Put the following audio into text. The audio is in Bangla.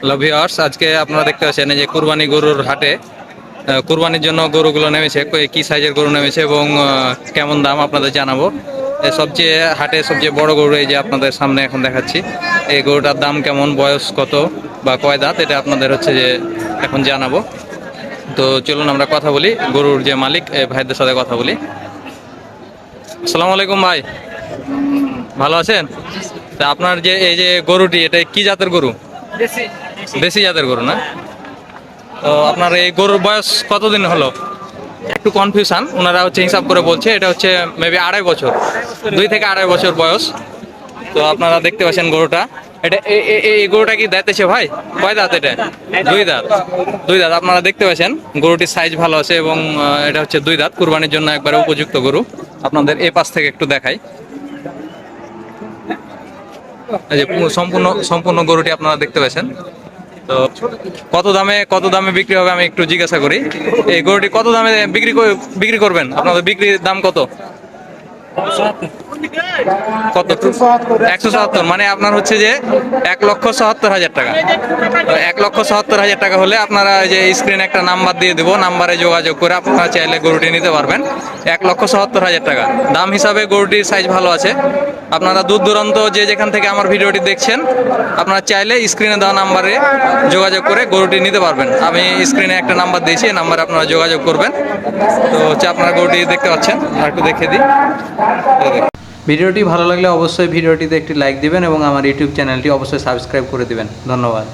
হ্যালো ভিওয়ার্স আজকে আপনারা দেখতে পাচ্ছেন এই যে কুরবানি গরুর হাটে কুরবানির জন্য গরুগুলো নেমেছে কি সাইজের গরু নেমেছে এবং কেমন দাম আপনাদের জানাব। সবচেয়ে হাটে সবচেয়ে বড় গরু এই যে আপনাদের সামনে এখন দেখাচ্ছি। এই গরুটার দাম কেমন, বয়স কত বা কয় দাঁত, এটা আপনাদের হচ্ছে যে এখন জানাব। তো চলুন আমরা কথা বলি, গরুর যে মালিক ভাইদের সাথে কথা বলি। আসসালামু আলাইকুম ভাই। ভালো আছেন? তা আপনার যে, এই যে গরুটি, এটা কি জাতের গরু? দেশি জাতের গরু না? তো আপনার এই গরুর বয়স কতদিন হলো? একটু কনফিউশন ওনারা হচ্ছে হিসাব করে বলছে, এটা হচ্ছে মেবি আড়াই বছর, দুই থেকে আড়াই বছর বয়স। তো আপনারা দেখতে পাচ্ছেন গরুটা। এটা এ- এ- এ- এই গরুটা কি দাঁতেছে ভাই? কয় দাঁত এটা? দুই দাঁত। দুই দাঁত, আপনারা দেখতে পাচ্ছেন, গরুটির সাইজ ভালো আছে এবং এটা হচ্ছে দুই দাঁত, কুরবানির জন্য একবারে উপযুক্ত গরু। আপনাদের এই পাশ থেকে একটু দেখাই। যে সম্পূর্ণ সম্পূর্ণ গরুটি আপনারা দেখতে পাচ্ছেন। তো কত দামে কত দামে বিক্রি হবে আমি একটু জিজ্ঞাসা করি। এই গরুটি কত দামে বিক্রি কর- বিক্রি করবেন? আপনাদের বিক্রির দাম কত? কত? একশো সাতাত্তর মানে আপনার হচ্ছে যে এক লক্ষ সাতাত্তর হাজার টাকা। এক লক্ষ সাতাত্তর হাজার টাকা হলে আপনারা যে স্ক্রিনে একটা নাম্বার দিয়ে দেবো নাম্বারে যোগাযোগ করে আপনারা চাইলে গরুটি নিতে পারবেন। এক লক্ষ সাতাত্তর হাজার টাকা। দাম হিসাবে গরুটির সাইজ ভালো আছে। আপনারা দূর দূরান্ত যে যেখান থেকে আমার ভিডিওটি দেখছেন, আপনারা চাইলে স্ক্রিনে দেওয়া নাম্বারে যোগাযোগ করে গরুটি নিতে পারবেন। আমি স্ক্রিনে একটা নাম্বার দিয়েছি, এই নাম্বারে আপনারা যোগাযোগ করবেন। তো হচ্ছে আপনারা গরুটি দেখতে পাচ্ছেন, আর একটু দেখে দিই। ভিডিওটি ভালো লাগলে অবশ্যই ভিডিওটিতে একটি লাইক দিবেন এবং আমার ইউটিউব চ্যানেলটি অবশ্যই সাবস্ক্রাইব করে দিবেন। ধন্যবাদ।